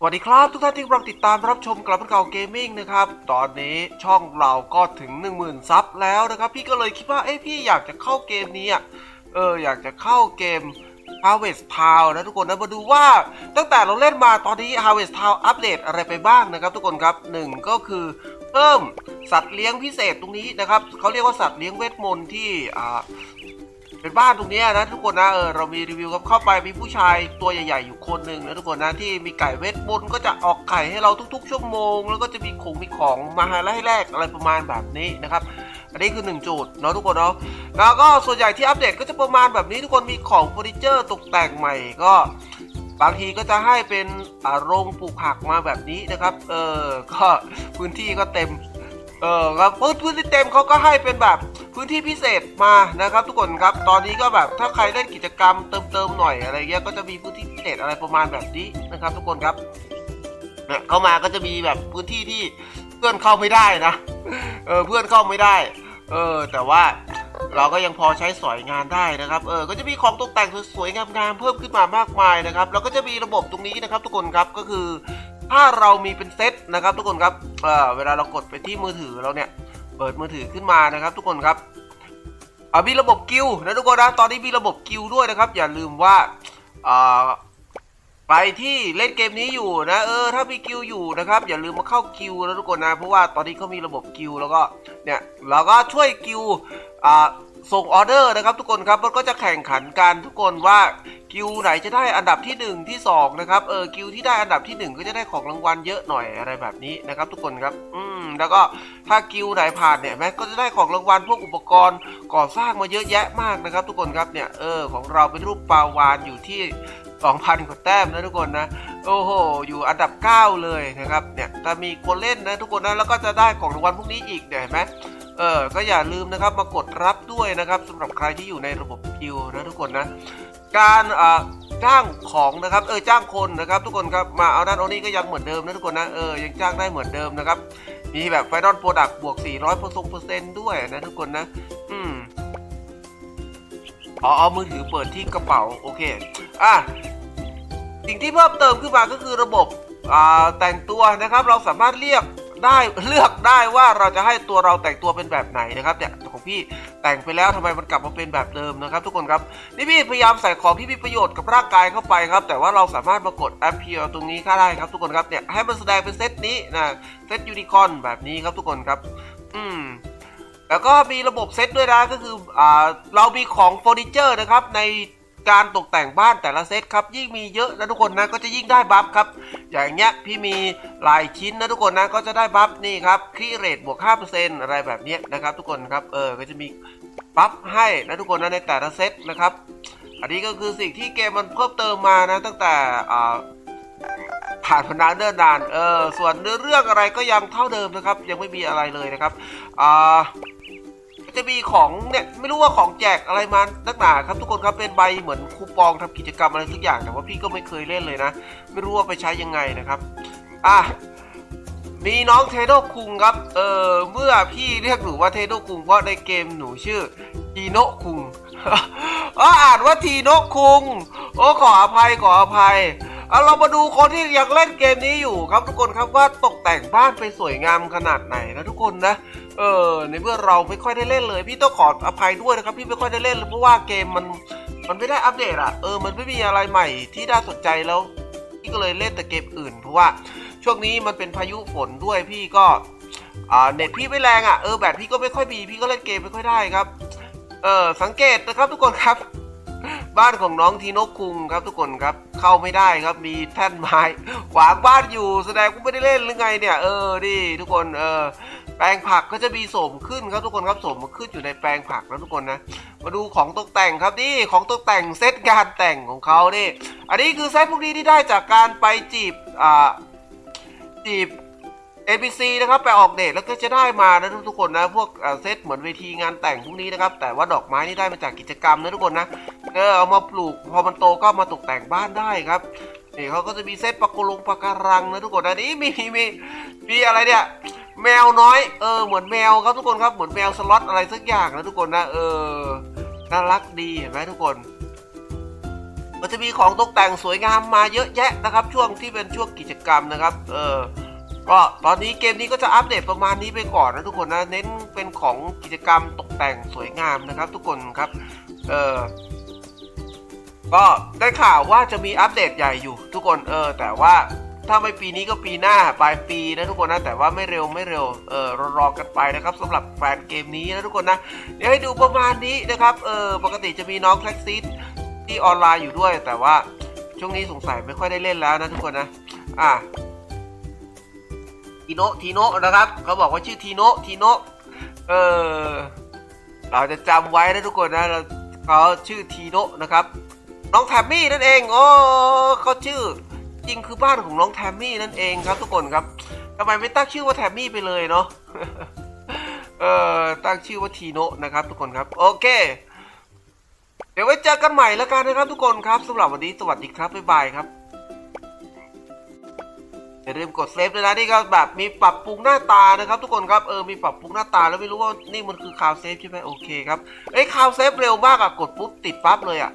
สวัสดีครับทุกท่านที่กำลังติดตามรับชมกลับมาเก่าเกมมิ่งนะครับตอนนี้ช่องเราก็ถึง 10,000 ซับแล้วนะครับพี่ก็เลยคิดว่าเอ้พี่อยากจะเข้าเกมนี้อะเอออยากจะเข้าเกม Harvest Town นะทุกคนนะมาดูว่าตั้งแต่เราเล่นมาตอนนี้ Harvest Town อัปเดตอะไรไปบ้างนะครับทุกคนครับหนึ่งก็คือเพิ่ม สัตว์เลี้ยงพิเศษตรงนี้นะครับเขาเรียกว่าสัตว์เลี้ยงเวทมนต์ที่อ่าเป็นบ้านตรงนี้นะทุกคนนะเออเรามีรีวิวครับเข้าไปมีผู้ชายตัวใหญ่ๆอยู่คนหนึ่งนะทุกคนนะที่มีไก่เวทมนต์ก็จะออกไข่ให้เราทุกๆชั่วโมง แล้วก็จะมีของมีของมาให้ใหแลกอะไรประมาณแบบนี้นะครับอันนี้คือหนึ่งจุดเนาะทุกคนเนาะแล้วก็ส่วนใหญ่ที่อัปเดตก็จะประมาณแบบนี้ทุกคนมีของเฟอร์นิเจอร์ตกแต่งใหม่ก็บางทีก็จะให้เป็นโรงปลูกผักมาแบบนี้นะครับ เออก็พื้นที่ก็เต็ม เออครับพื้นที่เต็มเขาก็ให้เป็นแบบพื้นที่พิเศษมานะครับ ทุกคนครับ ตอนนี้ก็แบบถ้าใครเล่นกิจกรรมเติมเติมๆหน่อยอะไรเงี้ยก็จะมีพื้นที่พิเศษอะไรประมาณแบบนี้นะครับ ทุกคนครับเนี่ยเข้ามาก็จะมีแบบพื้นที่ที่เพื่อนเข้าไม่ได้นะเออเพื่อนเข้าไม่ได้ เออ แต่ว่าเราก็ยังพอใช้สอยงานได้นะครับ เออ ก็จะมีของตกแต่งสวยๆงามๆเพิ่มขึ้นมามากมายนะครับ แล้วก็จะมีระบบตรงนี้นะครับ ทุกคนครับ ก็คือ ถ้าเรามีเป็นเซตนะครับ ทุกคนครับเเวลาเรากดไปที่มือถือเราเนี่ยเปิดมือถือขึ้นมานะครับ ทุกคนครับอ่ามีระบบกิลนะทุกคนนะตอนนี้มีระบบกิลด้วยนะครับ อย่าลืมว่าไปที่เล่นเกมนี้อยู่นะเออถ้ามีกิลอยู่นะครับ อย่าลืมมาเข้ากิลนะทุกคนนะเพราะว่าตอนนี้เขามีระบบกิลแล้วก็เนี่ยเราก็ช่วยกิลอ่า ส่งออเดอร์นะครับทุกคนครับมันก็จะแข่งขันกันทุกคนว่ากิลด์ไหนจะได้อันดับที่หนึ่งที่สองนะครับเออกิลด์ที่ได้อันดับที่หนึ่งก็จะได้ของรางวัลเยอะหน่อยอะไรแบบนี้นะครับ ทุกคนครับอืมแล้วก็ถ้ากิลด์ไหนผ่านเนี่ยแม็กก็จะได้ของรางวัลพวกอุปกรณ์ก่อสร้างมาเยอะแยะมากนะครับ ทุกคนครับเนี่ยเออของเราเป็นรูปปลาวานอยู่ที่2,000กว่าแต้มนะทุกคนนะโอ้โห อยู่อันดับ 9 เลยนะครับเนี่ยถ้ามีคนเล่นนะทุกคนนะแล้วก็จะได้ของรางวัลพวกนี้อีกเนี่ยเห็นไหม เออก็อย่าลืมนะครับมากดรับด้วยนะครับสำหรับใครที่อยู่ในระบบคิวนะทุกคนนะ การอ่าจ้างของนะครับเออจ้างคนนะครับทุกคนครับมาเอาด้านเอานี้ก็ยังเหมือนเดิมนะทุกคนนะเออยังจ้างได้เหมือนเดิมนะครับมีแบบไฟนอลโปรดักต์บวก 400เปอร์เซ็นต์ด้วยนะทุกคนนะอืมอ๋อเอามือถือเปิดที่กระเป๋าโอเคอะสิ่งที่เพิ่มเติมขึ้นมาก็คือระบบอ่าแต่งตัวนะครับ เราสามารถเรียก ได้เลือกได้ว่าเราจะให้ตัวเราแต่งตัวเป็นแบบไหนนะครับเนี่ยของพี่แต่งไปแล้วทำไมมันกลับมาเป็นแบบเดิมนะครับ ทุกคนครับนี่พี่พยายามใส่ของที่มีประโยชน์กับร่างกายเข้าไปครับ แต่ว่าเราสามารถมากด appeal ตรงนี้ก็ได้ครับทุกคนครับเนี่ยให้มันแสดงเป็นเซตนี้นะเซตยูนิคอนแบบนี้ครับทุกคนครับ อืมแล้วก็มีระบบเซตด้วยนะก็คืออ่าเรามีของเฟอร์นิเจอร์นะครับในการตกแต่งบ้านแต่ละเซตครับยิ่งมีเยอะนะทุกคนนะก็จะยิ่งได้บัฟครับ อย่างเงี้ยพี่มีหลายชิ้นนะทุกคนนะก็จะได้บัฟนี่ครับครีเรทบวก5%อะไรแบบเนี้ยนะครับ ทุกคนครับเออก็จะมีบัฟให้นะทุกคนนะในแต่ละเซตนะครับ อันนี้ก็คือสิ่งที่เกมมันเพิ่มเติมมานะตั้งแต่อ่าผ่านพนานเนิ่นนานเออส่วนเนื้อเรื่องอะไรก็ยังเท่าเดิมนะครับ ยังไม่มีอะไรเลยนะครับอ่า จะมีของเนี่ยไม่รู้ว่าของแจกอะไรมานักหนาครับทุกคนครับเป็นใบเหมือนคูปองทำกิจกรรมอะไรทุกอย่างแต่ว่าพี่ก็ไม่เคยเล่นเลยนะ ไม่รู้ว่าไปใช้ยังไงนะครับอะมีน้องเทโดคุงครับ เออเมื่อพี่เรียกหนูว่าเทโดคุงเพราะในเกมหนูชื่อทีโนคุงอ๋ออ่านว่าทีโนคุง โอ้ขออภัยขออภัย เอาเรามาดูคนที่ยังเล่นเกมนี้อยู่ครับทุกคนครับว่าตกแต่งบ้านไปสวยงามขนาดไหนนะทุกคนนะ เออในเมื่อเราไม่ค่อยได้เล่นเลย พี่ต้องขออภัยด้วยนะครับ พี่ไม่ค่อยได้เล่นเลยเพราะว่าเกมมันมันไม่ได้อัปเดตอะเออมันไม่มีอะไรใหม่ที่น่าสนใจแล้วพี่ก็เลยเล่นแต่เกมอื่น เพราะว่าช่วงนี้มันเป็นพายุฝนด้วยพี่ก็อ่าเน็ตพี่ไม่แรงอะเออแบตพี่ก็ไม่ค่อยมีพี่ก็เล่นเกมไม่ค่อยได้ครับเออสังเกตนะครับทุกคนครับ บ้านของน้องทีโนคุงครับทุกคนครับเข้าไม่ได้ครับมีแท่นไม้ขวางบ้านอยู่แสดงว่าไม่ได้เล่นหรือไงเนี่ยเออดิทุกคนเออแปลงผักก็จะมีโสมขึ้นครับทุกคนครับโสมขึ้นอยู่ในแปลงผักนะทุกคนนะ มาดูของตกแต่งครับนี่ของตกแต่งเซตการแต่งของเขาเนี่อันนี้คือเซตพวกนี้ที่ได้จากการไปจีบอ่าจีบ ABC นะครับไปออกเดทแล้วก็จะได้มานะทุกคนนะ พวกเซตเหมือนเวทีงานแต่งพวกนี้นะครับ แต่ว่าดอกไม้นี่ได้มาจากกิจกรรมนะทุกคนนะเออเอามาปลูกพอมันโตก็มาตกแต่งบ้านได้ครับนี่เขาก็จะมีเซตปะกลงปะการังนะทุกคนนะนี่มีมีมีมีอะไรเนี่ยแมวน้อยเออเหมือนแมวครับทุกคนครับเหมือนแมวสล็อตอะไรสักอย่างนะทุกคนนะเออน่ารักดีเห็นไหมทุกคนมันจะมีของตกแต่งสวยงามมาเยอะแยะนะครับ ช่วงที่เป็นช่วงกิจกรรมนะครับ เออ ก็ตอนนี้เกมนี้ก็จะอัปเดตประมาณนี้ไปก่อนนะทุกคนนะ เน้นเป็นของกิจกรรมตกแต่งสวยงามนะครับ ทุกคนครับ เออก็ได้ข่าวว่าจะมีอัปเดตใหญ่อยู่ ทุกคนเออ แต่ว่าถ้าไม่ปีนี้ก็ปีหน้าปลายปีนะทุกคนนะแต่ว่าไม่เร็วไม่เร็วเออรอรอกันไปนะครับสำหรับแฟนเกมนี้นะทุกคนนะเดี๋ยวให้ดูประมาณนี้นะครับเออปกติจะมีน้องแท็กซี่ที่ออนไลน์อยู่ด้วย แต่ว่าช่วงนี้สงสัยไม่ค่อยได้เล่นแล้วนะทุกคนนะอะ ทีโนทีโนนะครับเขาบอกว่าชื่อทีโนทีโนเออเราจะจำไว้นะทุกคนนะเราเขาชื่อทีโนนะครับ น้องแทมมี่นั่นเองโอ้เขาชื่อจริงคือบ้านของน้องแทมมี่นั่นเองครับทุกคนครับทำไมไม่ตั้งชื่อว่าแทมมี่ไปเลยเนาะเออตั้งชื่อว่าทีโนนะครับ ทุกคนครับโอเค เดี๋ยวไว้เจอกันใหม่แล้วกันนะครับ ทุกคนครับสำหรับวันนี้สวัสดีครับบ๊ายบายครับ อย่าลืมกดเซฟด้วยนะนี่ก็แบบมีปรับปรุงหน้าตานะครับทุกคนครับเออมีปรับปรุงหน้าตาแล้วไม่รู้ว่านี่มันคือคาวเซฟใช่ไหมโอเคครับเอ้คาวเซฟเร็วมากอะกดปุ๊บติดปั๊บเลยอะ